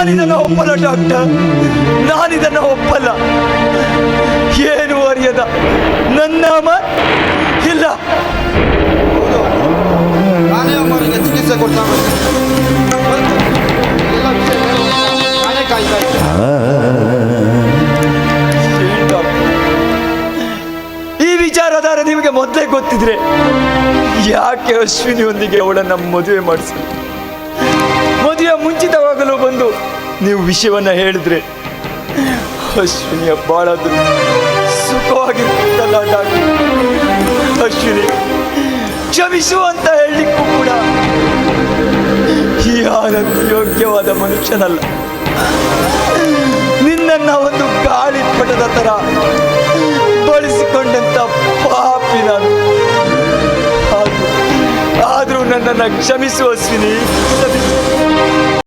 Doctor. ನಾನಿದನ್ನ ಒಪ್ಪಲ್ಲ. ಏನು ಅರಿಯದ? ನನ್ನ ಅಮ್ಮ ಇಲ್ಲ. ನಾನೇ ಅಮ್ಮನಿಗೆ ಚಿಕಿತ್ಸೆ ಕೊಡ್ತಾ ಎಲ್ಲ ನಾನೇ ಕಾಯ್ತಾ? ಈ ವಿಚಾರಧಾರ ನಿಮಗೆ ಮೊದಲೇ ಗೊತ್ತಿದ್ರೆ ಯಾಕೆ ಅಶ್ವಿನಿಯೊಂದಿಗೆ ಅವಳನ್ನ ಮದುವೆ ಮಾಡಿಸಿ ಮದುವೆ ಮುಂಚಿತವಾಗಲು ನೀವು ವಿಷಯವನ್ನು ಹೇಳಿದ್ರೆ ಅಶ್ವಿನಿಯ ಬಾಳದು ಸುಖವಾಗಿರ್ತಲ್ಲ ಡಾಕ್ಟರ್ ಅಶ್ವಿನಿ, ಕ್ಷಮಿಸು ಅಂತ ಹೇಳಲಿಕ್ಕೂ ಕೂಡ ಯಾರಕ್ಕೂ ಯೋಗ್ಯವಾದ ಮನುಷ್ಯನಲ್ಲ. ನಿನ್ನನ್ನು ಒಂದು ಗಾಳಿಪಟದ ಥರ ಬಳಸಿಕೊಂಡಂತ ಪಾಪಿ ನಾನು. ಆದರೂ ನನ್ನನ್ನು ಕ್ಷಮಿಸುವ ಅಶ್ವಿನಿ. ಕ್ಷಮಿಸು.